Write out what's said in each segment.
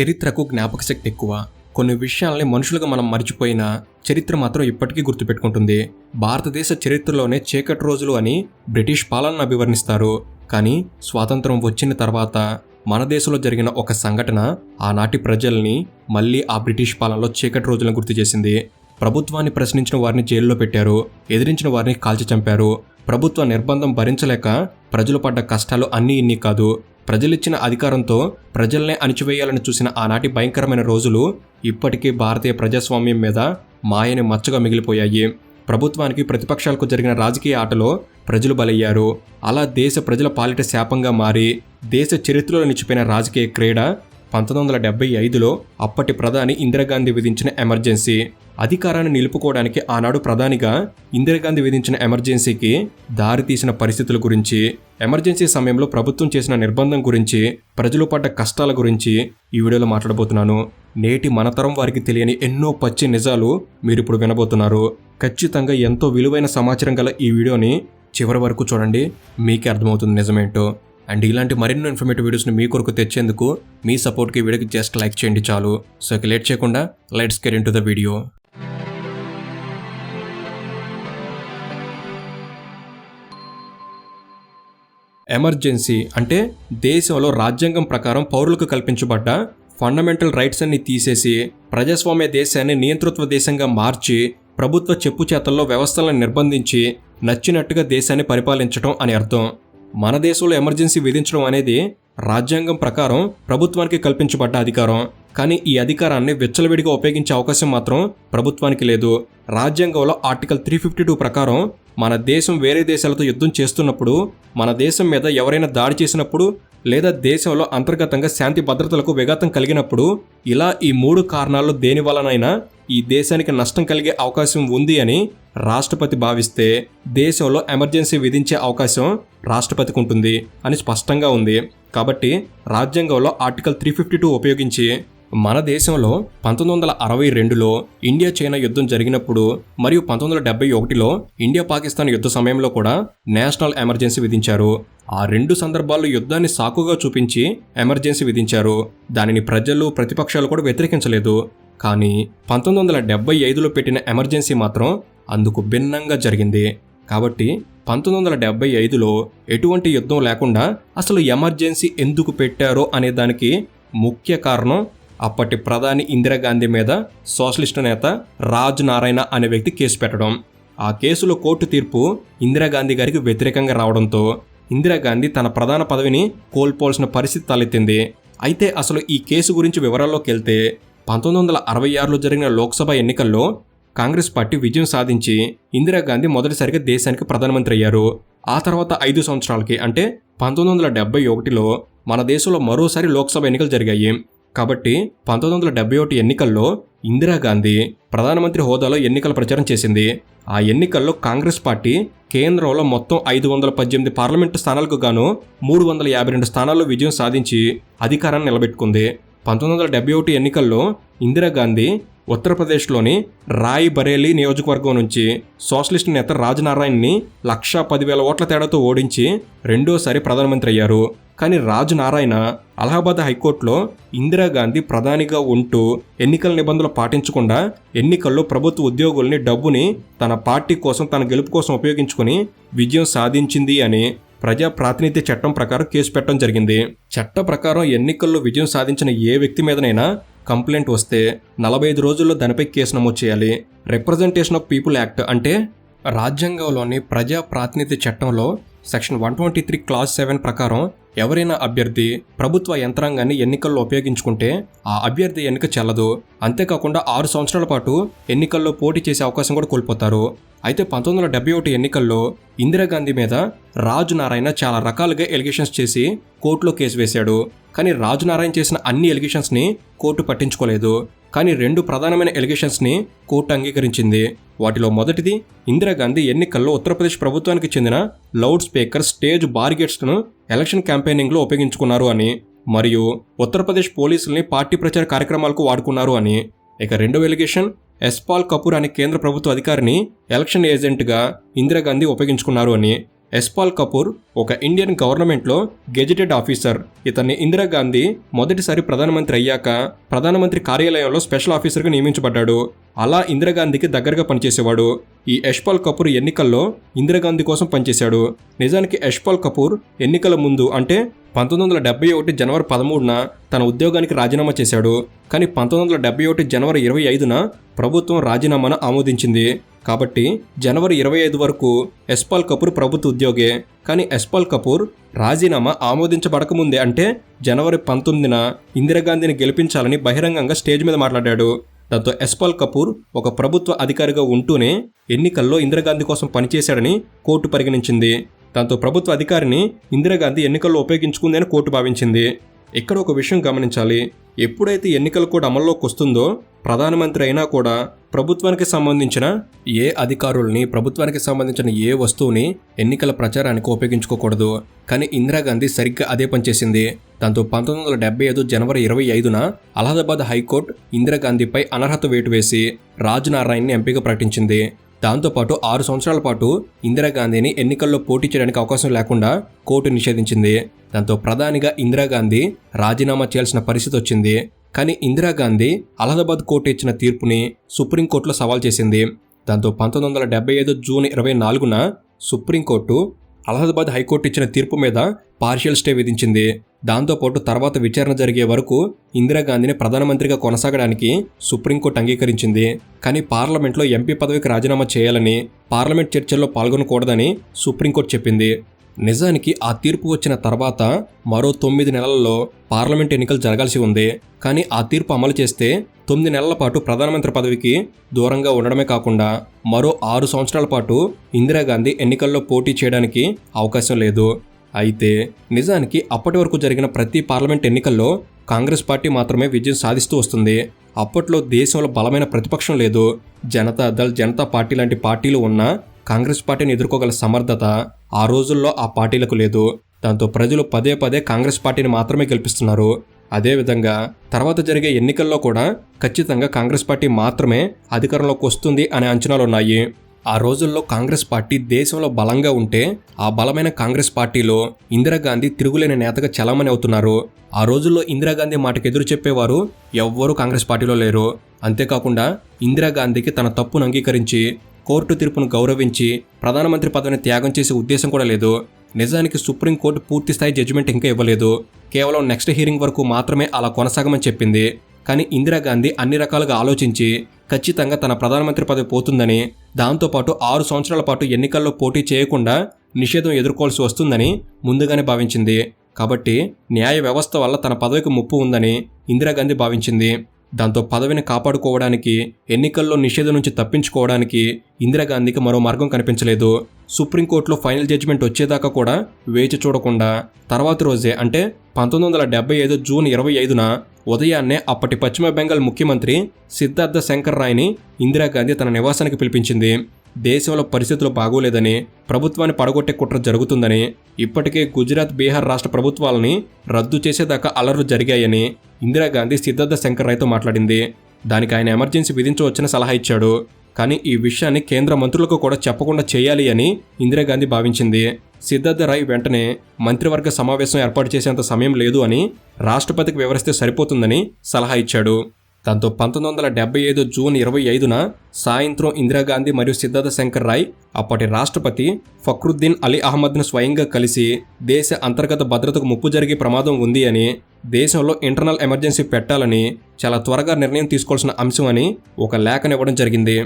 చరిత్రకు జ్ఞాపక శక్తి ఎక్కువ. కొన్ని విషయాల్ని మనుషులుగా మనం మర్చిపోయినా చరిత్ర మాత్రం ఇప్పటికీ గుర్తుపెట్టుకుంటుంది. భారతదేశ చరిత్రలోనే చీకటి రోజులు అని బ్రిటిష్ పాలనను అభివర్ణిస్తారు. కానీ స్వాతంత్రం వచ్చిన తర్వాత మన దేశంలో జరిగిన ఒక సంఘటన ఆనాటి ప్రజల్ని మళ్ళీ ఆ బ్రిటిష్ పాలనలో చీకటి రోజులను గుర్తు చేసింది. ప్రభుత్వాన్ని ప్రశ్నించిన వారిని జైల్లో పెట్టారు ఎదిరించిన వారిని కాల్చి చంపారు. ప్రభుత్వ నిర్బంధం భరించలేక ప్రజలు పడ్డ కష్టాలు అన్నీ ఇన్ని కాదు. ప్రజలిచ్చిన అధికారంతో ప్రజల్నే అణిచివేయాలని చూసిన ఆనాటి భయంకరమైన రోజులు ఇప్పటికీ భారతీయ ప్రజాస్వామ్యం మీద మాయని మచ్చగా మిగిలిపోయాయి. ప్రభుత్వానికి ప్రతిపక్షాలకు జరిగిన రాజకీయ ఆటలో ప్రజలు బలయ్యారు. అలా దేశ ప్రజల పాలిట శాపంగా మారి దేశ చరిత్రలో నిలిచిపోయిన రాజకీయ క్రీడ పంతొమ్మిది వందల డెబ్బై ఐదులో అప్పటి ప్రధాని ఇందిరాగాంధీ విధించిన ఎమర్జెన్సీ. అధికారాన్ని నిలుపుకోవడానికి ఆనాడు ప్రధానిగా ఇందిరాగాంధీ విధించిన ఎమర్జెన్సీకి దారి తీసిన పరిస్థితుల గురించి ఎమర్జెన్సీ సమయంలో ప్రభుత్వం చేసిన నిర్బంధం గురించి ప్రజలు పడ్డ కష్టాల గురించి ఈ వీడియోలో మాట్లాడబోతున్నాను. నేటి మనతరం వారికి తెలియని ఎన్నో పచ్చి నిజాలు మీరు ఇప్పుడు వినబోతున్నారు. ఖచ్చితంగా ఎంతో విలువైన సమాచారం గల ఈ వీడియోని చివరి వరకు చూడండి. మీకే అర్థమవుతుంది నిజమేంటో. అండ్ ఇలాంటి మరిన్నో ఇన్ఫర్మేటివ్ వీడియోస్ని మీ కొరకు తెచ్చేందుకు మీ సపోర్ట్కి ఈ వీడియోకి జస్ట్ లైక్ చేయండి చాలు. సో లేట్ చేయకుండా లెట్స్ కెరీన్ టు ద వీడియో. ఎమర్జెన్సీ అంటే దేశంలో రాజ్యాంగం ప్రకారం పౌరులకు కల్పించబడ్డ ఫండమెంటల్ రైట్స్ అన్ని తీసేసి ప్రజాస్వామ్య దేశాన్ని నియంతృత్వ దేశంగా మార్చి ప్రభుత్వ చెప్పు చేతల్లో వ్యవస్థలను నిర్బంధించి నచ్చినట్టుగా దేశాన్ని పరిపాలించడం అని అర్థం. మన దేశంలో ఎమర్జెన్సీ విధించడం అనేది రాజ్యాంగం ప్రకారం ప్రభుత్వానికి కల్పించబడ్డ అధికారం. కానీ ఈ అధికారాన్ని విచ్చలవిడిగా ఉపయోగించే అవకాశం మాత్రం ప్రభుత్వానికి లేదు. రాజ్యాంగంలో ఆర్టికల్ త్రీ ఫిఫ్టీ టూ ప్రకారం మన దేశం వేరే దేశాలతో యుద్ధం చేస్తున్నప్పుడు మన దేశం మీద ఎవరైనా దాడి చేసినప్పుడు లేదా దేశంలో అంతర్గతంగా శాంతి భద్రతలకు విఘాతం కలిగినప్పుడు ఇలా ఈ మూడు కారణాల్లో దేని వలనైనా ఈ దేశానికి నష్టం కలిగే అవకాశం ఉంది అని రాష్ట్రపతి భావిస్తే దేశంలో ఎమర్జెన్సీ విధించే అవకాశం రాష్ట్రపతికి ఉంటుంది అని స్పష్టంగా ఉంది. కాబట్టి రాజ్యాంగంలో ఆర్టికల్ త్రీ ఫిఫ్టీ టూ ఉపయోగించి మన దేశంలో పంతొమ్మిది వందల అరవై రెండులో ఇండియా చైనా యుద్ధం జరిగినప్పుడు మరియు పంతొమ్మిది వందల డెబ్బై ఒకటిలో ఇండియా పాకిస్తాన్ యుద్ధ సమయంలో కూడా నేషనల్ ఎమర్జెన్సీ విధించారు. ఆ రెండు సందర్భాల్లో యుద్ధాన్ని సాకుగా చూపించి ఎమర్జెన్సీ విధించారు. దానిని ప్రజలు ప్రతిపక్షాలు కూడా వ్యతిరేకించలేదు. కానీ పంతొమ్మిది వందల డెబ్బై ఐదులో పెట్టిన ఎమర్జెన్సీ మాత్రం అందుకు భిన్నంగా జరిగింది. కాబట్టి పంతొమ్మిది వందల డెబ్బై ఐదులో ఎటువంటి యుద్ధం లేకుండా అసలు ఎమర్జెన్సీ ఎందుకు పెట్టారో అనే దానికి ముఖ్య కారణం అప్పటి ప్రధాని ఇందిరాగాంధీ మీద సోషలిస్ట్ నేత రాజ్ నారాయణ అనే వ్యక్తి కేసు పెట్టడం. ఆ కేసులో కోర్టు తీర్పు ఇందిరాగాంధీ గారికి వ్యతిరేకంగా రావడంతో ఇందిరాగాంధీ తన ప్రధాన పదవిని కోల్పోవాల్సిన పరిస్థితి తలెత్తింది. అయితే అసలు ఈ కేసు గురించి వివరాల్లోకి వెళ్తే పంతొమ్మిది వందల అరవై ఆరులో జరిగిన లోక్సభ ఎన్నికల్లో కాంగ్రెస్ పార్టీ విజయం సాధించి ఇందిరాగాంధీ మొదటిసారిగా దేశానికి ప్రధానమంత్రి అయ్యారు. ఆ తర్వాత ఐదు సంవత్సరాలకి అంటే పంతొమ్మిది వందల డెబ్బై ఒకటిలో మన దేశంలో మరోసారి లోక్సభ ఎన్నికలు జరిగాయి. కాబట్టి పంతొమ్మిది వందల డెబ్బై ఒకటి ఎన్నికల్లో ఇందిరాగాంధీ ప్రధానమంత్రి హోదాలో ఎన్నికల ప్రచారం చేసింది. ఆ ఎన్నికల్లో కాంగ్రెస్ పార్టీ కేంద్రంలో మొత్తం ఐదు వందల పద్దెనిమిది పార్లమెంటు స్థానాలకు గాను మూడు వందల యాభై రెండు స్థానాల్లో విజయం సాధించి అధికారాన్ని నిలబెట్టుకుంది. పంతొమ్మిది వందల డెబ్బై ఒకటి ఎన్నికల్లో ఇందిరాగాంధీ ఉత్తరప్రదేశ్లోని రాయ్ బరేలీ నియోజకవర్గం నుంచి సోషలిస్ట్ నేత రాజనారాయణ్ని లక్షా పదివేల ఓట్ల తేడాతో ఓడించి రెండోసారి ప్రధానమంత్రి అయ్యారు. కానీ రాజు నారాయణ అలహాబాద్ హైకోర్టులో ఇందిరాగాంధీ ప్రధానిగా ఉంటూ ఎన్నికల నిబంధనలు పాటించకుండా ఎన్నికల్లో ప్రభుత్వ ఉద్యోగుల్ని డబ్బుని తన పార్టీ కోసం తన గెలుపు కోసం ఉపయోగించుకుని విజయం సాధించింది అని ప్రజా ప్రాతినిధ్య చట్టం ప్రకారం కేసు పెట్టడం జరిగింది. చట్ట ప్రకారం ఎన్నికల్లో విజయం సాధించిన ఏ వ్యక్తి మీదనైనా కంప్లైంట్ వస్తే నలభై ఐదు రోజుల్లో దానిపై కేసు నమోదు చేయాలి. రిప్రజెంటేషన్ ఆఫ్ పీపుల్ యాక్ట్ అంటే రాజ్యాంగంలోని ప్రజా ప్రాతినిధ్య చట్టంలో section one twenty three clause seven ప్రకారం ఎవరైనా అభ్యర్థి ప్రభుత్వ యంత్రాంగాన్ని ఎన్నికల్లో ఉపయోగించుకుంటే ఆ అభ్యర్థి ఎన్నిక చెల్లదు. అంతేకాకుండా ఆరు సంవత్సరాల పాటు ఎన్నికల్లో పోటీ చేసే అవకాశం కూడా కోల్పోతారు. అయితే పంతొమ్మిది వందల డెబ్బై ఒకటి ఎన్నికల్లో ఇందిరాగాంధీ మీద రాజు నారాయణ చాలా రకాలుగా ఎలిగేషన్స్ చేసి కోర్టులో కేసు వేశాడు. కానీ రాజు నారాయణ చేసిన అన్ని ఎలిగేషన్స్ని కోర్టు పట్టించుకోలేదు. కానీ రెండు ప్రధానమైన ఎలిగేషన్స్ని కోర్టు అంగీకరించింది. వాటిలో మొదటిది ఇందిరాగాంధీ ఎన్నికల్లో ఉత్తరప్రదేశ్ ప్రభుత్వానికి చెందిన లౌడ్ స్పీకర్ స్టేజ్ బార్గెట్స్ను ఎలక్షన్ క్యాంపెయినింగ్లో ఉపయోగించుకున్నారు అని మరియు ఉత్తరప్రదేశ్ పోలీసుల్ని పార్టీ ప్రచార కార్యక్రమాలకు వాడుకున్నారు అని. ఇక రెండవ ఎలిగేషన్ ఎస్పాల్ కపూర్ అనే కేంద్ర ప్రభుత్వ అధికారిని ఎలక్షన్ ఏజెంట్గా ఇందిరాగాంధీ ఉపయోగించుకున్నారు అని. ఎస్పాల్ కపూర్ ఒక ఇండియన్ గవర్నమెంట్లో గెజిటెడ్ ఆఫీసర్. ఇతన్ని ఇందిరాగాంధీ మొదటిసారి ప్రధానమంత్రి అయ్యాక ప్రధానమంత్రి కార్యాలయంలో స్పెషల్ ఆఫీసర్గా నియమించబడ్డాడు. అలా ఇందిరాగాంధీకి దగ్గరగా పనిచేసేవాడు. ఈ యశ్పాల్ కపూర్ ఎన్నికల్లో ఇందిరాగాంధీ కోసం పనిచేశాడు. నిజానికి యశ్పాల్ కపూర్ ఎన్నికల ముందు అంటే పంతొమ్మిది వందల డెబ్బై ఒకటి జనవరి పదమూడున తన ఉద్యోగానికి రాజీనామా చేశాడు. కానీ పంతొమ్మిది వందల డెబ్బై ఒకటి జనవరి ఇరవై ఐదున ప్రభుత్వం రాజీనామాను ఆమోదించింది. కాబట్టి జనవరి ఇరవై ఐదు వరకు యశ్పాల్ కపూర్ ప్రభుత్వ ఉద్యోగే. కానీ యశ్పాల్ కపూర్ రాజీనామా ఆమోదించబడకముందే అంటే జనవరి పంతొమ్మిదిన ఇందిరాగాంధీని గెలిపించాలని బహిరంగంగా స్టేజ్ మీద మాట్లాడాడు. దాంతో యశ్పాల్ కపూర్ ఒక ప్రభుత్వ అధికారిగా ఉంటూనే ఎన్నికల్లో ఇందిరాగాంధీ కోసం పనిచేశాడని కోర్టు పరిగణించింది. దాంతో ప్రభుత్వ అధికారిని ఇందిరాగాంధీ ఎన్నికల్లో ఉపయోగించుకుందని కోర్టు భావించింది. ఇక్కడ ఒక విషయం గమనించాలి? ఎప్పుడైతే ఎన్నికల కోడ్ అమల్లోకి వస్తుందో ప్రధానమంత్రి అయినా కూడా ప్రభుత్వానికి సంబంధించిన ఏ అధికారుల్ని ప్రభుత్వానికి సంబంధించిన ఏ వస్తువుని ఎన్నికల ప్రచారానికి ఉపయోగించుకోకూడదు. కానీ ఇందిరాగాంధీ సరిగ్గా అదే పనిచేసింది దాంతో పంతొమ్మిది వందల డెబ్బై ఐదు జనవరి ఇరవై ఐదున అలహాబాద్ హైకోర్టు ఇందిరాగాంధీపై అనర్హత వేటు వేసి రాజనారాయణ్ని ఎంపీగా ప్రకటించింది. దాంతోపాటు ఆరు సంవత్సరాల పాటు ఇందిరాగాంధీని ఎన్నికల్లో పోటీ చేయడానికి అవకాశం లేకుండా కోర్టు నిషేధించింది. దాంతో ప్రధానిగా ఇందిరాగాంధీ రాజీనామా చేయాల్సిన పరిస్థితి వచ్చింది. కానీ ఇందిరాగాంధీ అలహాబాద్ కోర్టు ఇచ్చిన తీర్పుని సుప్రీంకోర్టులో సవాల్ చేసింది. దాంతో పంతొమ్మిది వందల డెబ్బై ఐదు జూన్ ఇరవై నాలుగున సుప్రీంకోర్టు అలహాబాద్ హైకోర్టు ఇచ్చిన తీర్పు మీద పార్షియల్ స్టే విధించింది. దాంతోపాటు తర్వాత విచారణ జరిగే వరకు ఇందిరాగాంధీని ప్రధానమంత్రిగా కొనసాగడానికి సుప్రీంకోర్టు అంగీకరించింది. కానీ పార్లమెంట్లో ఎంపీ పదవికి రాజీనామా చేయాలని పార్లమెంట్ చర్చల్లో పాల్గొనకూడదని సుప్రీంకోర్టు చెప్పింది. నిజానికి ఆ తీర్పు వచ్చిన తర్వాత మరో తొమ్మిది నెలల్లో పార్లమెంట్ ఎన్నికలు జరగాల్సి ఉంది. కానీ ఆ తీర్పు అమలు చేస్తే తొమ్మిది నెలల పాటు ప్రధానమంత్రి పదవికి దూరంగా ఉండడమే కాకుండా మరో ఆరు సంవత్సరాల పాటు ఇందిరాగాంధీ ఎన్నికల్లో పోటీ చేయడానికి అవకాశం లేదు. అయితే నిజానికి అప్పటి వరకు జరిగిన ప్రతి పార్లమెంట్ ఎన్నికల్లో కాంగ్రెస్ పార్టీ మాత్రమే విజయం సాధిస్తూ వస్తుంది. అప్పట్లో దేశంలో బలమైన ప్రతిపక్షం లేదు. జనతా దళ్ జనతా పార్టీ లాంటి పార్టీలు ఉన్నా కాంగ్రెస్ పార్టీని ఎదుర్కోగల సమర్థత ఆ రోజుల్లో ఆ పార్టీలకు లేదు. దాంతో ప్రజలు పదే పదే కాంగ్రెస్ పార్టీని మాత్రమే గెలిపిస్తున్నారు. అదేవిధంగా తర్వాత జరిగే ఎన్నికల్లో కూడా ఖచ్చితంగా కాంగ్రెస్ పార్టీ మాత్రమే అధికారంలోకి వస్తుంది అనే అంచనాలు ఉన్నాయి. ఆ రోజుల్లో కాంగ్రెస్ పార్టీ దేశంలో బలంగా ఉంటే ఆ బలమైన కాంగ్రెస్ పార్టీలో ఇందిరాగాంధీ తిరుగులేని నేతగా చలామణి అవుతున్నారు. ఆ రోజుల్లో ఇందిరాగాంధీ మాటకు ఎదురు చెప్పేవారు ఎవ్వరూ కాంగ్రెస్ పార్టీలో లేరు. అంతేకాకుండా ఇందిరాగాంధీకి తన తప్పును అంగీకరించి కోర్టు తీర్పును గౌరవించి ప్రధానమంత్రి పదవిని త్యాగం చేసే ఉద్దేశం కూడా లేదు. నిజానికి సుప్రీంకోర్టు పూర్తి స్థాయి జడ్జిమెంట్ ఇంకా ఇవ్వలేదు. కేవలం నెక్స్ట్ హీరింగ్ వరకు మాత్రమే అలా కొనసాగమని చెప్పింది. కానీ ఇందిరాగాంధీ అన్ని రకాలుగా ఆలోచించి ఖచ్చితంగా తన ప్రధానమంత్రి పదవి పోతుందని దాంతోపాటు ఆరు సంవత్సరాల పాటు ఎన్నికల్లో పోటీ చేయకుండా నిషేధం ఎదుర్కోవాల్సి వస్తుందని ముందుగానే భావించింది. కాబట్టి న్యాయ వ్యవస్థ వల్ల తన పదవికి ముప్పు ఉందని ఇందిరాగాంధీ భావించింది. దాంతో పదవిని కాపాడుకోవడానికి ఎన్నికల్లో నిషేధం నుంచి తప్పించుకోవడానికి ఇందిరాగాంధీకి మరో మార్గం కనిపించలేదు. సుప్రీంకోర్టులో ఫైనల్ జడ్జిమెంట్ వచ్చేదాకా కూడా వేచి చూడకుండా తర్వాతి రోజే అంటే పంతొమ్మిది వందల డెబ్బై ఐదు జూన్ ఇరవై ఐదున ఉదయాన్నే అప్పటి పశ్చిమ బెంగాల్ ముఖ్యమంత్రి సిద్ధార్థ శంకర్ రాయ్ని ఇందిరాగాంధీ తన నివాసానికి పిలిపించింది. దేశంలో పరిస్థితులు బాగోలేదని ప్రభుత్వాన్ని పడగొట్టే కుట్ర జరుగుతుందని ఇప్పటికే గుజరాత్ బీహార్ రాష్ట్ర ప్రభుత్వాలని రద్దు చేసేదాకా అలర్లు జరిగాయని ఇందిరాగాంధీ సిద్ధార్థ శంకర్ రాయ్తో మాట్లాడింది. దానికి ఆయన ఎమర్జెన్సీ విధించవచ్చని సలహా ఇచ్చాడు. కానీ ఈ విషయాన్ని కేంద్ర మంత్రులకు కూడా చెప్పకుండా చేయాలి అని ఇందిరాగాంధీ భావించింది. సిద్ధార్థ రాయ్ వెంటనే మంత్రివర్గ సమావేశం ఏర్పాటు చేసేంత సమయం లేదు అని రాష్ట్రపతికి వివరిస్తే సరిపోతుందని సలహా ఇచ్చాడు. దాంతో పంతొమ్మిది వందల డెబ్బై ఐదు జూన్ ఇరవై ఐదున సాయంత్రం ఇందిరాగాంధీ మరియు సిద్ధార్థ శంకర్ రాయ్ అప్పటి రాష్ట్రపతి ఫక్రుద్దీన్ అలీ అహ్మద్ను స్వయంగా కలిసి దేశ అంతర్గత భద్రతకు ముప్పు జరిగే ప్రమాదం ఉంది అని దేశంలో ఇంటర్నల్ ఎమర్జెన్సీ పెట్టాలని చాలా త్వరగా నిర్ణయం తీసుకోవాల్సిన అంశం అని ఒక లేఖనివ్వడం జరిగింది.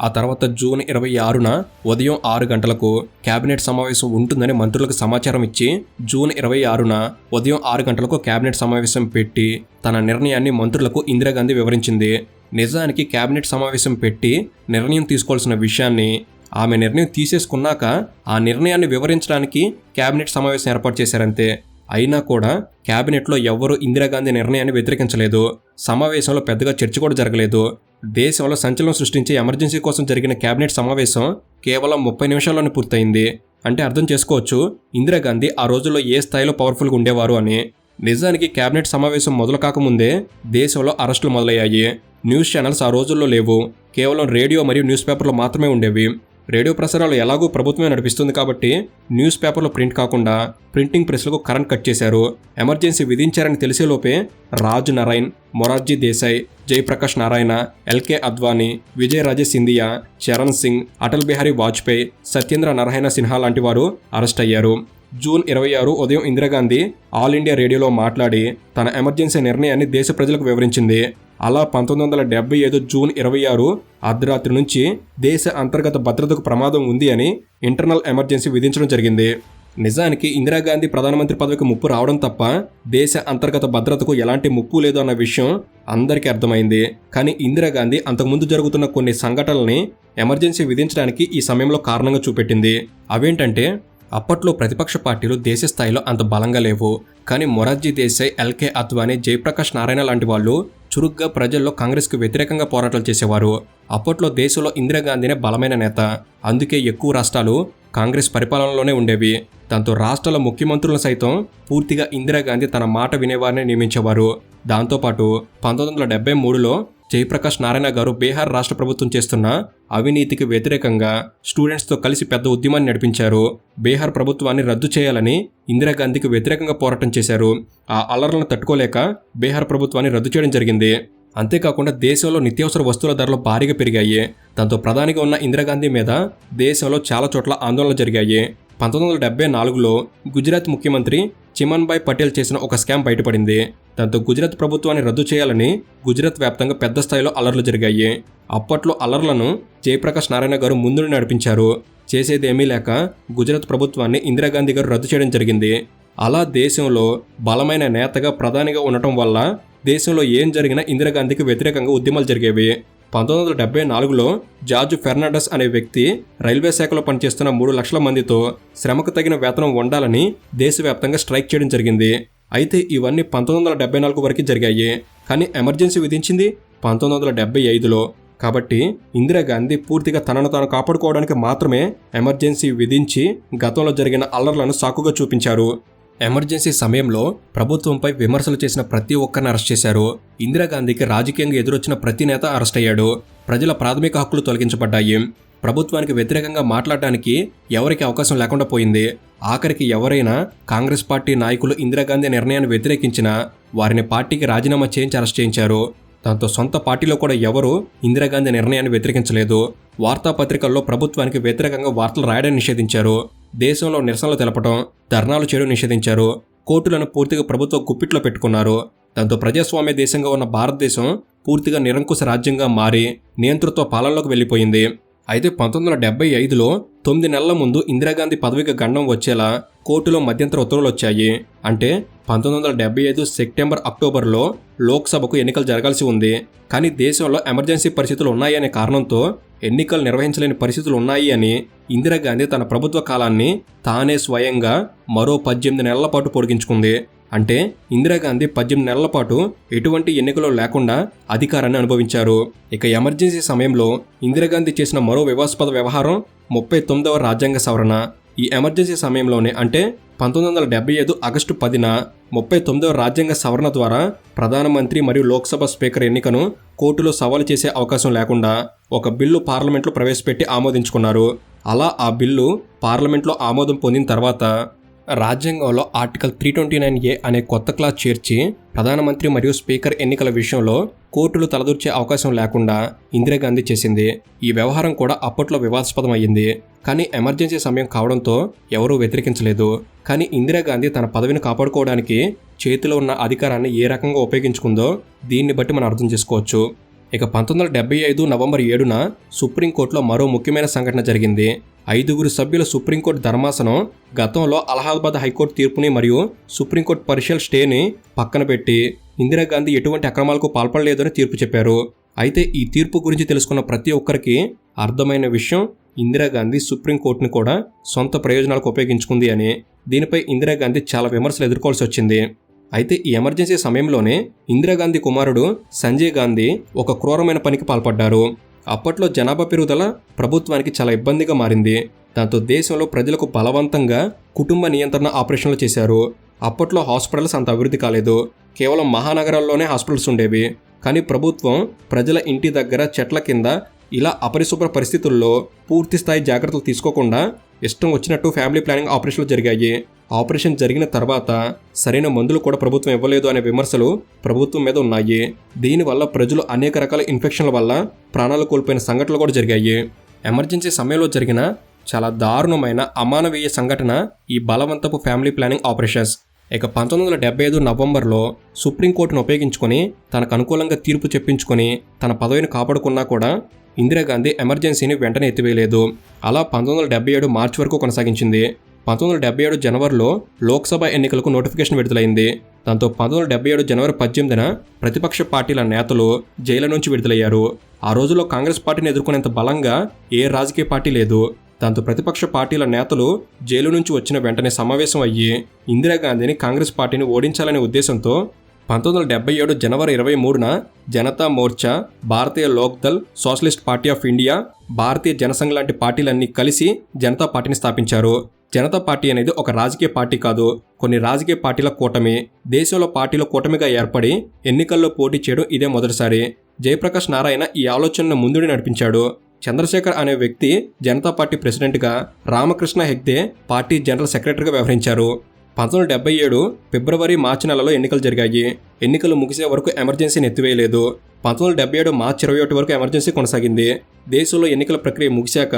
ఆ తర్వాత జూన్ ఇరవై ఆరున ఉదయం ఆరు గంటలకు కేబినెట్ సమావేశం ఉంటుందని మంత్రులకు సమాచారం ఇచ్చి జూన్ ఇరవై ఆరున ఉదయం ఆరు గంటలకు కేబినెట్ సమావేశం పెట్టి తన నిర్ణయాన్ని మంత్రులకు ఇందిరాగాంధీ వివరించింది. నిజానికి కేబినెట్ సమావేశం పెట్టి నిర్ణయం తీసుకోవాల్సిన విషయాన్ని ఆమె నిర్ణయం తీసేసుకున్నాక ఆ నిర్ణయాన్ని వివరించడానికి కేబినెట్ సమావేశం ఏర్పాటు చేశారంతే. అయినా కూడా కేబినెట్లో ఎవ్వరూ ఇందిరాగాంధీ నిర్ణయాన్ని వ్యతిరేకించలేదు. సమావేశంలో పెద్దగా చర్చ కూడా జరగలేదు. దేశంలో సంచలనం సృష్టించే ఎమర్జెన్సీ కోసం జరిగిన కేబినెట్ సమావేశం కేవలం ముప్పై నిమిషాల్లోనే పూర్తయింది. అంటే అర్థం చేసుకోవచ్చు ఇందిరాగాంధీ ఆ రోజుల్లో ఏ స్థాయిలో పవర్ఫుల్గా ఉండేవారు అని. నిజానికి కేబినెట్ సమావేశం మొదలు కాకముందే దేశంలో అరెస్టులు మొదలయ్యాయి. న్యూస్ ఛానల్స్ ఆ రోజుల్లో లేవు. కేవలం రేడియో మరియు న్యూస్ పేపర్లు మాత్రమే ఉండేవి. రేడియో ప్రసారాలు ఎలాగూ ప్రభుత్వమే నడిపిస్తుంది కాబట్టి న్యూస్ పేపర్లు ప్రింట్ కాకుండా ప్రింటింగ్ ప్రెస్లకు కరెంట్ కట్ చేశారు. ఎమర్జెన్సీ విధించారని తెలిసేలోపే రాజ్ నారాయణ్ మొరార్జీ దేశాయ్ జయప్రకాష్ నారాయణ ఎల్కే అద్వానీ విజయరాజే సింధియా చరణ్ సింగ్ అటల్ బిహారీ వాజ్పేయి సత్యేంద్ర నారాయణ సిన్హా లాంటి వారు అరెస్ట్ అయ్యారు. జూన్ ఇరవై ఆరు ఉదయం ఇందిరాగాంధీ ఆల్ ఇండియా రేడియోలో మాట్లాడి తన ఎమర్జెన్సీ నిర్ణయాన్ని దేశ ప్రజలకు వివరించింది. అలా పంతొమ్మిది వందల డెబ్బై ఐదు జూన్ ఇరవై ఆరు అర్ధరాత్రి నుంచి దేశ అంతర్గత భద్రతకు ప్రమాదం ఉంది అని ఇంటర్నల్ ఎమర్జెన్సీ విధించడం జరిగింది. నిజానికి ఇందిరాగాంధీ ప్రధానమంత్రి పదవికి ముప్పు రావడం తప్ప దేశ అంతర్గత భద్రతకు ఎలాంటి ముప్పు లేదు అన్న విషయం అందరికీ అర్థమైంది. కానీ ఇందిరాగాంధీ అంతకుముందు జరుగుతున్న కొన్ని సంఘటనల్ని ఎమర్జెన్సీ విధించడానికి ఈ సమయంలో కారణంగా చూపెట్టింది. అవేంటంటే అప్పట్లో ప్రతిపక్ష పార్టీలు దేశ స్థాయిలో అంత బలంగా లేవు. కానీ మొరార్జీ దేశాయ్ ఎల్కే అద్వానీ జయప్రకాష్ నారాయణ లాంటి వాళ్ళు చురుగ్గా ప్రజల్లో కాంగ్రెస్కు వ్యతిరేకంగా పోరాటాలు చేసేవారు. అప్పట్లో దేశంలో ఇందిరాగాంధీనే బలమైన నేత. అందుకే ఎక్కువ రాష్ట్రాలు కాంగ్రెస్ పరిపాలనలోనే ఉండేవి. దాంతో రాష్ట్రాల ముఖ్యమంత్రులను సైతం పూర్తిగా ఇందిరాగాంధీ తన మాట వినేవారిని నియమించేవారు. దాంతోపాటు పంతొమ్మిది వందల డెబ్బై మూడులో జయప్రకాష్ నారాయణ గారు బీహార్ రాష్ట్ర ప్రభుత్వం చేస్తున్న అవినీతికి వ్యతిరేకంగా స్టూడెంట్స్తో కలిసి పెద్ద ఉద్యమాన్ని నడిపించారు. బీహార్ ప్రభుత్వాన్ని రద్దు చేయాలని ఇందిరాగాంధీకి వ్యతిరేకంగా పోరాటం చేశారు. ఆ అల్లర్లను తట్టుకోలేక బీహార్ ప్రభుత్వాన్ని రద్దు చేయడం జరిగింది. అంతేకాకుండా దేశంలో నిత్యావసర వస్తువుల ధరలు భారీగా పెరిగాయి. దాంతో ప్రధానిగా ఉన్న ఇందిరాగాంధీ మీద దేశంలో చాలా చోట్ల ఆందోళనలు జరిగాయి. పంతొమ్మిది వందల డెబ్బై నాలుగులో గుజరాత్ ముఖ్యమంత్రి చిమన్భాయ్ పటేల్ చేసిన ఒక స్కామ్ బయటపడింది. దాంతో గుజరాత్ ప్రభుత్వాన్ని రద్దు చేయాలని గుజరాత్ వ్యాప్తంగా పెద్ద స్థాయిలో అల్లర్లు జరిగాయి. అప్పట్లో అల్లర్లను జయప్రకాష్ నారాయణ గారు ముందుని నడిపించారు. చేసేదేమీ లేక గుజరాత్ ప్రభుత్వాన్ని ఇందిరాగాంధీ గారు రద్దు చేయడం జరిగింది. అలా దేశంలో బలమైన నేతగా ప్రధానిగా ఉండటం వల్ల దేశంలో ఏం జరిగినా ఇందిరాగాంధీకి వ్యతిరేకంగా ఉద్యమాలు జరిగేవి. పంతొమ్మిది వందల డెబ్బై నాలుగులో జార్జ్ ఫెర్నాండస్ అనే వ్యక్తి రైల్వే శాఖలో పనిచేస్తున్న మూడు లక్షల మందితో శ్రమకు తగిన వేతనం ఉండాలని దేశవ్యాప్తంగా స్ట్రైక్ చేయడం జరిగింది. అయితే ఇవన్నీ పంతొమ్మిది వందల డెబ్బై నాలుగు వరకు జరిగాయి. కానీ ఎమర్జెన్సీ విధించింది పంతొమ్మిది వందల డెబ్బై ఐదులో. కాబట్టి ఇందిరాగాంధీ పూర్తిగా తనను తాను కాపాడుకోవడానికి మాత్రమే ఎమర్జెన్సీ విధించి గతంలో జరిగిన అల్లర్లను సాకుగా చూపించారు. ఎమర్జెన్సీ సమయంలో ప్రభుత్వంపై విమర్శలు చేసిన ప్రతి ఒక్కరిని అరెస్ట్ చేశారు. ఇందిరాగాంధీకి రాజకీయంగా ఎదురొచ్చిన ప్రతి నేత అరెస్ట్ అయ్యాడు. ప్రజల ప్రాథమిక హక్కులు తొలగించబడ్డాయి. ప్రభుత్వానికి వ్యతిరేకంగా మాట్లాడడానికి ఎవరికి అవకాశం లేకుండా పోయింది. ఆఖరికి ఎవరైనా కాంగ్రెస్ పార్టీ నాయకులు ఇందిరాగాంధీ నిర్ణయాన్ని వ్యతిరేకించినా వారిని పార్టీకి రాజీనామా చేయించి అరెస్ట్ చేయించారు. దాంతో సొంత పార్టీలో కూడా ఎవరూ ఇందిరాగాంధీ నిర్ణయాన్ని వ్యతిరేకించలేదు. వార్తాపత్రికల్లో ప్రభుత్వానికి వ్యతిరేకంగా వార్తలు రాయడం నిషేధించారు. దేశంలో నిరసనలు తెలపడం ధర్నాలు చేయడం నిషేధించారు కోర్టులను పూర్తిగా ప్రభుత్వ గుప్పిట్లో పెట్టుకున్నారు. దాంతో ప్రజాస్వామ్య దేశంగా ఉన్న భారతదేశం పూర్తిగా నిరంకుశ రాజ్యంగా మారి నియంతృత్వ పాలనలోకి వెళ్ళిపోయింది. అయితే పంతొమ్మిది వందల డెబ్బై ఐదులో తొమ్మిది నెలల ముందు ఇందిరాగాంధీ పదవికి గండం వచ్చేలా కోర్టులో మధ్యంతర ఉత్తర్వులు వచ్చాయి. అంటే పంతొమ్మిది వందల డెబ్బై ఐదు సెప్టెంబర్ అక్టోబర్లో లోక్సభకు ఎన్నికలు జరగాల్సి ఉంది. కానీ దేశంలో ఎమర్జెన్సీ పరిస్థితులు ఉన్నాయనే కారణంతో ఎన్నికలు నిర్వహించలేని పరిస్థితులు ఉన్నాయి అని ఇందిరాగాంధీ తన ప్రభుత్వ కాలాన్ని తానే స్వయంగా మరో పద్దెనిమిది నెలల పాటు పొడిగించుకుంది. అంటే ఇందిరాగాంధీ పద్దెనిమిది నెలల పాటు ఎటువంటి ఎన్నికలు లేకుండా అధికారాన్ని అనుభవించారు. ఇక ఎమర్జెన్సీ సమయంలో ఇందిరాగాంధీ చేసిన మరో వివాదాస్పద వ్యవహారం ముప్పై తొమ్మిదవ రాజ్యాంగ సవరణ. ఈ ఎమర్జెన్సీ సమయంలోనే అంటే పంతొమ్మిది వందల డెబ్బై ఐదు ఆగస్టు పదిన ముప్పై తొమ్మిదవ రాజ్యాంగ సవరణ ద్వారా ప్రధానమంత్రి మరియు లోక్సభ స్పీకర్ ఎన్నికను కోర్టులో సవాలు చేసే అవకాశం లేకుండా ఒక బిల్లు పార్లమెంట్లో ప్రవేశపెట్టి ఆమోదించుకున్నారు. అలా ఆ బిల్లు పార్లమెంట్లో ఆమోదం పొందిన తర్వాత రాజ్యాంగంలో article three twenty nine A అనే కొత్త క్లాస్ చేర్చి ప్రధానమంత్రి మరియు స్పీకర్ ఎన్నికల విషయంలో కోర్టులు తలదూర్చే అవకాశం లేకుండా ఇందిరాగాంధీ చేసింది. ఈ వ్యవహారం కూడా అప్పట్లో వివాదాస్పదం కానీ ఎమర్జెన్సీ సమయం కావడంతో ఎవరూ వ్యతిరేకించలేదు. కానీ ఇందిరాగాంధీ తన పదవిని కాపాడుకోవడానికి చేతిలో ఉన్న అధికారాన్ని ఏ రకంగా ఉపయోగించుకుందో దీన్ని బట్టి మనం అర్థం చేసుకోవచ్చు. ఇక పంతొమ్మిది వందల డెబ్బై ఐదు నవంబర్ ఏడున సుప్రీంకోర్టులో మరో ముఖ్యమైన సంఘటన జరిగింది. ఐదుగురు సభ్యుల సుప్రీంకోర్టు ధర్మాసనం గతంలో అలహాబాద్ హైకోర్టు తీర్పుని మరియు సుప్రీంకోర్టు పరిషల్ స్టేని పక్కన పెట్టి ఇందిరాగాంధీ ఎటువంటి అక్రమాలకు పాల్పడలేదని తీర్పు చెప్పారు. అయితే ఈ తీర్పు గురించి తెలుసుకున్న ప్రతి ఒక్కరికి అర్థమైన విషయం ఇందిరాగాంధీ సుప్రీంకోర్టును కూడా సొంత ప్రయోజనాలకు ఉపయోగించుకుంది అని. దీనిపై ఇందిరాగాంధీ చాలా విమర్శలు ఎదుర్కోవాల్సి వచ్చింది. అయితే ఈ ఎమర్జెన్సీ సమయంలోనే ఇందిరాగాంధీ కుమారుడు సంజయ్ గాంధీ ఒక క్రూరమైన పనికి పాల్పడ్డారు. అప్పట్లో జనాభా పెరుగుదల ప్రభుత్వానికి చాలా ఇబ్బందిగా మారింది. దాంతో దేశంలో ప్రజలకు బలవంతంగా కుటుంబ నియంత్రణ ఆపరేషన్లు చేశారు. అప్పట్లో హాస్పిటల్స్ అంత అభివృద్ధి కాలేదు. కేవలం మహానగరాల్లోనే హాస్పిటల్స్ ఉండేవి. కానీ ప్రభుత్వం ప్రజల ఇంటి దగ్గర చెట్ల కింద ఇలా అపరిశుభ్ర పరిస్థితుల్లో పూర్తి స్థాయి జాగ్రత్తలు తీసుకోకుండా ఇష్టం వచ్చినట్టు ఫ్యామిలీ ప్లానింగ్ ఆపరేషన్లు జరిగాయి. ఆపరేషన్ జరిగిన తర్వాత సరైన మందులు కూడా ప్రభుత్వం ఇవ్వలేదు అనే విమర్శలు ప్రభుత్వం మీద ఉన్నాయి. దీనివల్ల ప్రజలు అనేక రకాల ఇన్ఫెక్షన్ల వల్ల ప్రాణాలు కోల్పోయిన సంఘటనలు కూడా జరిగాయి. ఎమర్జెన్సీ సమయంలో జరిగిన చాలా దారుణమైన అమానవీయ సంఘటన ఈ బలవంతపు ఫ్యామిలీ ప్లానింగ్ ఆపరేషన్స్. ఇక పంతొమ్మిది వందల డెబ్బై ఐదు నవంబర్లో సుప్రీంకోర్టును ఉపయోగించుకొని తనకు అనుకూలంగా తీర్పు చెప్పించుకొని తన పదవిని కాపాడుకున్నా కూడా ఇందిరాగాంధీ ఎమర్జెన్సీని వెంటనే ఎత్తివేయలేదు. అలా పంతొమ్మిది వందల డెబ్బై ఏడు మార్చి వరకు కొనసాగించింది. పంతొమ్మిది వందల డెబ్బై ఏడు జనవరిలో లోక్సభ ఎన్నికలకు నోటిఫికేషన్ విడుదలైంది. దాంతో పంతొమ్మిది వందల డెబ్బై ఏడు జనవరి పద్దెనిమిదిన ప్రతిపక్ష పార్టీల నేతలు జైలు నుంచి విడుదలయ్యారు. ఆ రోజుల్లో కాంగ్రెస్ పార్టీని ఎదుర్కొనేంత బలంగా ఏ రాజకీయ పార్టీ లేదు. దాంతో ప్రతిపక్ష పార్టీల నేతలు జైలు నుంచి వచ్చిన వెంటనే సమావేశం అయ్యి ఇందిరాగాంధీని కాంగ్రెస్ పార్టీని ఓడించాలనే ఉద్దేశంతో పంతొమ్మిది వందల డెబ్బై ఏడు జనవరి ఇరవై మూడున Janata Morcha Bharatiya Lokdal socialist party of India Bharatiya Jansangh లాంటి పార్టీలన్నీ కలిసి జనతా పార్టీని స్థాపించారు. జనతా పార్టీ అనేది ఒక రాజకీయ పార్టీ కాదు. కొన్ని రాజకీయ పార్టీల కూటమి దేశంలో పార్టీల కూటమిగా ఏర్పడి ఎన్నికల్లో పోటీ చేయడం ఇదే మొదటిసారి. జయప్రకాష్ నారాయణ ఈ ఆలోచనను ముందుడి నడిపించాడు. చంద్రశేఖర్ అనే వ్యక్తి జనతా పార్టీ ప్రెసిడెంట్గా రామకృష్ణ హెగ్దే పార్టీ జనరల్ సెక్రటరీగా వ్యవహరించారు. పంతొమ్మిది డెబ్బై ఏడు ఫిబ్రవరి మార్చి నెలలో ఎన్నికలు జరిగాయి. ఎన్నికలు ముగిసే వరకు ఎమర్జెన్సీని ఎత్తివేయలేదు పంతొమ్మిది డెబ్బై ఏడు మార్చి ఇరవై ఒకటి వరకు ఎమర్జెన్సీ కొనసాగింది. దేశంలో ఎన్నికల ప్రక్రియ ముగిశాక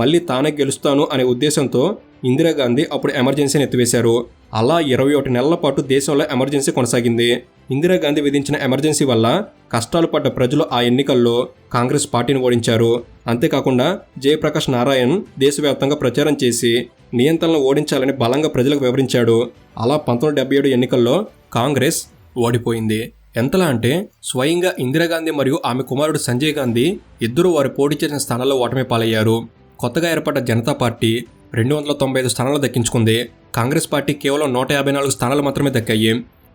మళ్ళీ తానే గెలుస్తాను అనే ఉద్దేశంతో ఇందిరాగాంధీ అప్పుడు ఎమర్జెన్సీని ఎత్తివేశారు అలా ఇరవై ఒకటి నెలల పాటు దేశంలో ఎమర్జెన్సీ కొనసాగింది. ఇందిరాగాంధీ విధించిన ఎమర్జెన్సీ వల్ల కష్టాలు పడ్డ ప్రజలు ఆ ఎన్నికల్లో కాంగ్రెస్ పార్టీని ఓడించారు. అంతేకాకుండా జయప్రకాష్ నారాయణ్ దేశవ్యాప్తంగా ప్రచారం చేసి నియంత్రణలు ఓడించాలని బలంగా ప్రజలకు వివరించాడు. అలా పంతొమ్మిది డెబ్బై ఏడు ఎన్నికల్లో కాంగ్రెస్ ఓడిపోయింది. ఎంతలా అంటే స్వయంగా ఇందిరాగాంధీ మరియు ఆమె కుమారుడు సంజయ్ గాంధీ ఇద్దరు వారు పోటీ చేసిన స్థానాల్లో ఓటమి పాలయ్యారు. కొత్తగా ఏర్పడ్డ జనతా పార్టీ రెండు వందల తొంభై ఐదు స్థానాలు దక్కించుకుంది. కాంగ్రెస్ పార్టీ కేవలం నూట యాభై నాలుగు స్థానాలు మాత్రమే దక్కాయి.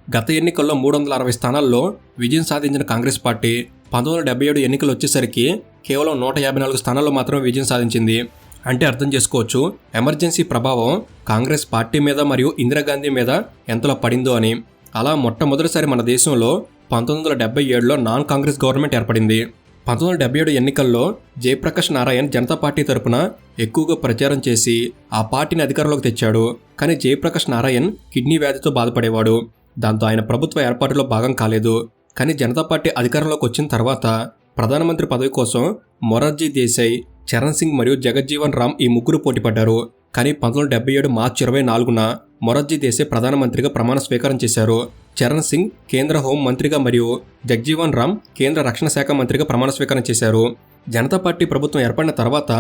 గత ఎన్నికల్లో మూడు వందల అరవై స్థానాల్లో విజయం సాధించిన కాంగ్రెస్ పార్టీ పంతొమ్మిది వందల డెబ్బై ఏడు ఎన్నికలు వచ్చేసరికి కేవలం నూట యాభై నాలుగు స్థానాల్లో మాత్రమే విజయం సాధించింది. అంటే అర్థం చేసుకోవచ్చు ఎమర్జెన్సీ ప్రభావం కాంగ్రెస్ పార్టీ మీద మరియు ఇందిరాగాంధీ మీద ఎంతలా పడిందో అని. అలా మొట్టమొదటిసారి మన దేశంలో పంతొమ్మిది వందల డెబ్బై ఏడులో నాన్ కాంగ్రెస్ గవర్నమెంట్ ఏర్పడింది. పంతొమ్మిది వందల డెబ్బై ఏడు ఎన్నికల్లో జయప్రకాష్ నారాయణ్ జనతా పార్టీ తరపున ఎక్కువగా ప్రచారం చేసి ఆ పార్టీని అధికారంలోకి తెచ్చాడు. కానీ జయప్రకాష్ నారాయణ్ కిడ్నీ వ్యాధితో బాధపడేవాడు. దాంతో ఆయన ప్రభుత్వ ఏర్పాటులో భాగం కాలేదు. కానీ జనతా పార్టీ అధికారంలోకి వచ్చిన తర్వాత ప్రధానమంత్రి పదవి కోసం మొరార్జీ దేశాయ్ చరణ్ సింగ్ మరియు జగజ్జీవన్ రామ్ ఈ ముగ్గురు పోటీపడ్డారు కానీ పంతొమ్మిది వందల డెబ్బై ఏడు మార్చి ఇరవై నాలుగున మొరార్జీ దేశే ప్రధానమంత్రిగా ప్రమాణ స్వీకారం చేశారు. చరణ్ సింగ్ కేంద్ర హోం మంత్రిగా మరియు జగ్జీవన్ రామ్ కేంద్ర రక్షణ శాఖ మంత్రిగా ప్రమాణ స్వీకారం చేశారు. జనతా పార్టీ ప్రభుత్వం ఏర్పడిన తర్వాత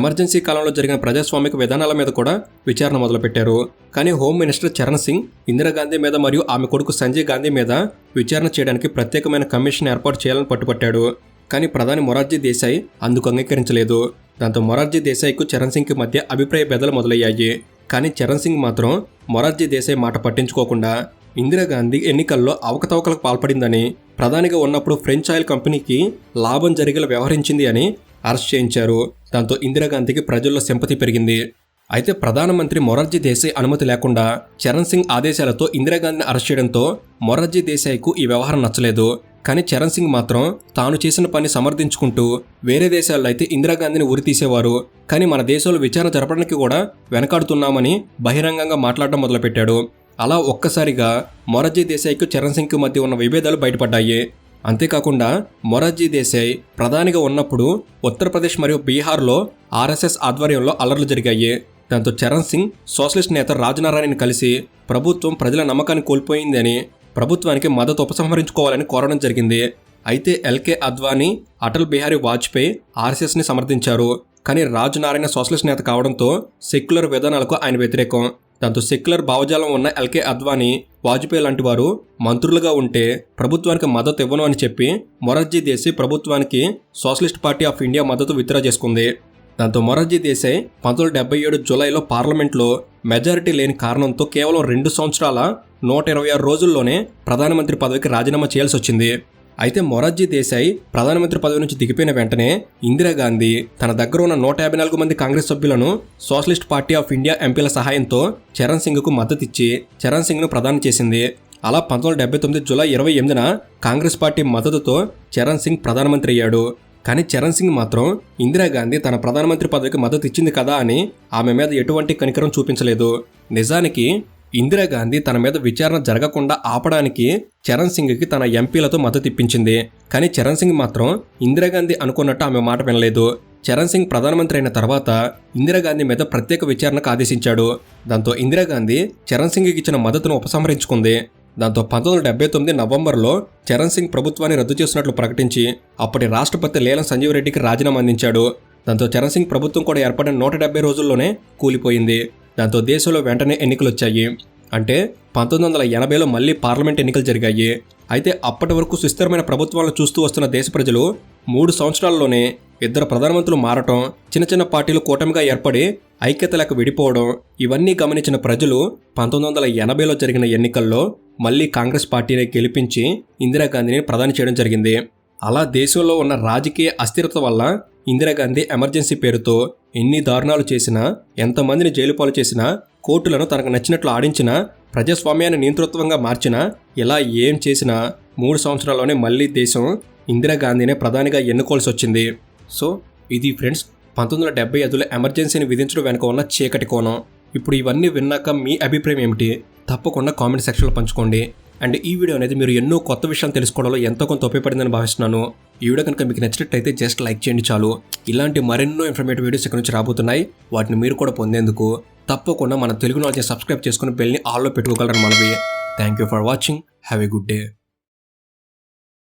ఎమర్జెన్సీ కాలంలో జరిగిన ప్రజాస్వామిక విధానాల మీద కూడా విచారణ మొదలుపెట్టారు. కానీ హోమ్ మినిస్టర్ చరణ్ సింగ్ ఇందిరాగాంధీ మీద మరియు ఆమె కొడుకు సంజయ్ గాంధీ మీద విచారణ చేయడానికి ప్రత్యేకమైన కమిషన్ ఏర్పాటు చేయాలని పట్టుపట్టాడు కానీ ప్రధాని మొరార్జీ దేశాయ్ అందుకు అంగీకరించలేదు. దాంతో మొరార్జీ దేశాయ్కు చరణ్ సింగ్కి మధ్య అభిప్రాయ భేదాలు మొదలయ్యాయి. కానీ చరణ్ సింగ్ మాత్రం మొరార్జీ దేశాయ్ మాట పట్టించుకోకుండా ఇందిరాగాంధీ ఎన్నికల్లో అవకతవకలకు పాల్పడిందని ప్రధానిగా ఉన్నప్పుడు ఫ్రెంచ్ ఆయిల్ కంపెనీకి లాభం జరిగేలా వ్యవహరించింది అని అరెస్ట్ చేయించారు. దాంతో ఇందిరాగాంధీకి ప్రజల్లో సింపతి పెరిగింది. అయితే ప్రధానమంత్రి మొరార్జీ దేశాయ్ అనుమతి లేకుండా చరణ్ సింగ్ ఆదేశాలతో ఇందిరాగాంధీని అరెస్ట్ చేయడంతో మొరార్జీ దేశాయ్కు ఈ వ్యవహారం నచ్చలేదు. కానీ చరణ్ సింగ్ మాత్రం తాను చేసిన పని సమర్థించుకుంటూ వేరే దేశాల్లో అయితే ఇందిరాగాంధీని ఉరి తీసేవారు. కానీ మన దేశంలో విచారణ జరపడానికి కూడా వెనకాడుతున్నామని బహిరంగంగా మాట్లాడడం మొదలుపెట్టాడు. అలా ఒక్కసారిగా మొరార్జీ దేశాయ్కు చరణ్ సింగ్కి మధ్య ఉన్న విభేదాలు బయటపడ్డాయి. అంతేకాకుండా మొరార్జీ దేశాయ్ ప్రధానిగా ఉన్నప్పుడు ఉత్తరప్రదేశ్ మరియు బీహార్లో ఆర్ఎస్ఎస్ ఆధ్వర్యంలో అల్లర్లు జరిగాయి. దాంతో చరణ్ సింగ్ సోషలిస్ట్ నేత రాజనారాయణని కలిసి ప్రభుత్వం ప్రజల నమ్మకాన్ని కోల్పోయిందని ప్రభుత్వానికి మద్దతు ఉపసంహరించుకోవాలని కోరడం జరిగింది. అయితే ఎల్కే అద్వానీ అటల్ బిహారీ వాజ్పేయి ఆర్ఎస్ఎస్ని సమర్థించారు. కానీ రాజనారాయణ సోషలిస్ట్ నేత కావడంతో సెక్యులర్ విధానాలకు ఆయన వ్యతిరేకం. దాంతో సెక్యులర్ భావజాలం ఉన్న ఎల్కే అద్వానీ వాజ్పేయి లాంటి వారు మంత్రులుగా ఉంటే ప్రభుత్వానికి మద్దతు ఇవ్వను అని చెప్పి మొరార్జీ దేశాయ్ ప్రభుత్వానికి సోషలిస్ట్ పార్టీ ఆఫ్ ఇండియా మద్దతు విత్డ్రా చేసుకుంది. దాంతో మొరార్జీ దేశాయ్ పంతొమ్మిది డెబ్బై ఏడు జూలైలో పార్లమెంట్లో మెజారిటీ లేని కారణంతో కేవలం రెండు సంవత్సరాల నూట ఇరవై ఆరు రోజుల్లోనే ప్రధానమంత్రి పదవికి రాజీనామా చేయాల్సి వచ్చింది అయితే మొరార్జీ దేశాయ్ ప్రధానమంత్రి పదవి నుంచి దిగిపోయిన వెంటనే ఇందిరాగాంధీ తన దగ్గర ఉన్న నూట యాభై నాలుగు మంది కాంగ్రెస్ సభ్యులను సోషలిస్ట్ పార్టీ ఆఫ్ ఇండియా ఎంపీల సహాయంతో చరణ్ సింగ్కు మద్దతిచ్చి చరణ్ సింగ్ను ప్రదానం చేసింది. అలా పంతొమ్మిది డెబ్బై తొమ్మిది జూలై ఇరవై ఎనిమిదిన కాంగ్రెస్ పార్టీ మద్దతుతో చరణ్ సింగ్ ప్రధానమంత్రి అయ్యాడు. కానీ చరణ్ సింగ్ మాత్రం ఇందిరాగాంధీ తన ప్రధానమంత్రి పదవికి మద్దతు ఇచ్చింది కదా అని ఆమె మీద ఎటువంటి కనికరం చూపించలేదు. నిజానికి ఇందిరాగాంధీ తన మీద విచారణ జరగకుండా ఆపడానికి చరణ్ సింగ్కి తన ఎంపీలతో మద్దతు ఇప్పించింది. కానీ చరణ్ సింగ్ మాత్రం ఇందిరాగాంధీ అనుకున్నట్టు ఆమె మాట వినలేదు. చరణ్ సింగ్ ప్రధానమంత్రి అయిన తర్వాత ఇందిరాగాంధీ మీద ప్రత్యేక విచారణకు ఆదేశించాడు. దాంతో ఇందిరాగాంధీ చరణ్ సింగ్కి ఇచ్చిన మద్దతును ఉపసంహరించుకుంది. దాంతో పంతొమ్మిది వందల డెబ్బై తొమ్మిది నవంబర్లో చరణ్ సింగ్ ప్రభుత్వాన్ని రద్దు చేసినట్లు ప్రకటించి అప్పటి రాష్ట్రపతి లేలం సంజీవ్ రెడ్డికి రాజీనామా అందించాడు. దాంతో చరణ్ సింగ్ ప్రభుత్వం కూడా ఏర్పడిన నూట డెబ్బై రోజుల్లోనే కూలిపోయింది. దాంతో దేశంలో వెంటనే ఎన్నికలు వచ్చాయి అంటే పంతొమ్మిది వందల ఎనభైలో మళ్ళీ పార్లమెంట్ ఎన్నికలు జరిగాయి. అయితే అప్పటి వరకు సుస్థిరమైన ప్రభుత్వాలను చూస్తూ వస్తున్న దేశ ప్రజలు మూడు సంవత్సరాల్లోనే ఇద్దరు ప్రధానమంత్రులు మారటం చిన్న చిన్న పార్టీలు కూటమిగా ఏర్పడి ఐక్యత లేక విడిపోవడం ఇవన్నీ గమనించిన ప్రజలు పంతొమ్మిది వందల ఎనభైలో జరిగిన ఎన్నికల్లో మళ్ళీ కాంగ్రెస్ పార్టీని గెలిపించి ఇందిరాగాంధీని ప్రధాని చేయడం జరిగింది. అలా దేశంలో ఉన్న రాజకీయ అస్థిరత వల్ల ఇందిరాగాంధీ ఎమర్జెన్సీ పేరుతో ఎన్ని దారుణాలు చేసినా ఎంతమందిని జైలుపాలు చేసినా కోర్టులను తనకు నచ్చినట్లు ఆడించినా ప్రజాస్వామ్యాన్ని నియంతృత్వంగా మార్చినా ఇలా ఏం చేసినా మూడు సంవత్సరాల్లోనే మళ్ళీ దేశం ఇందిరాగాంధీనే ప్రధానిగా ఎన్నుకోవాల్సి వచ్చింది సో ఇది ఫ్రెండ్స్ పంతొమ్మిది వందల డెబ్బై ఐదులో ఎమర్జెన్సీని విధించడం వెనుక ఉన్న చీకటి కోణం. ఇప్పుడు ఇవన్నీ విన్నాక మీ అభిప్రాయం ఏమిటి? తప్పకుండా కామెంట్ సెక్షన్లో పంచుకోండి. అండ్ ఈ వీడియో అనేది మీరు ఎన్నో కొత్త విషయాలు తెలుసుకోవడంలో ఎంతో కొంత ఉపయోగపడిందని భావిస్తున్నాను. ఈ వీడియో కనుక మీకు నచ్చినట్టయితే జస్ట్ లైక్ చేయండి చాలు. ఇలాంటి మరెన్నో ఇన్ఫర్మేటివ్ వీడియోస్ ఇక్కడ నుంచి రాబోతున్నాయి. వాటిని మీరు కూడా పొందేందుకు తప్పకుండా మన తెలుగు నాలెడ్జ్ సబ్స్క్రైబ్ చేసుకుని బెల్ని ఆల్లో పెట్టుకోగలరు మనవి. Thank you for watching have a good day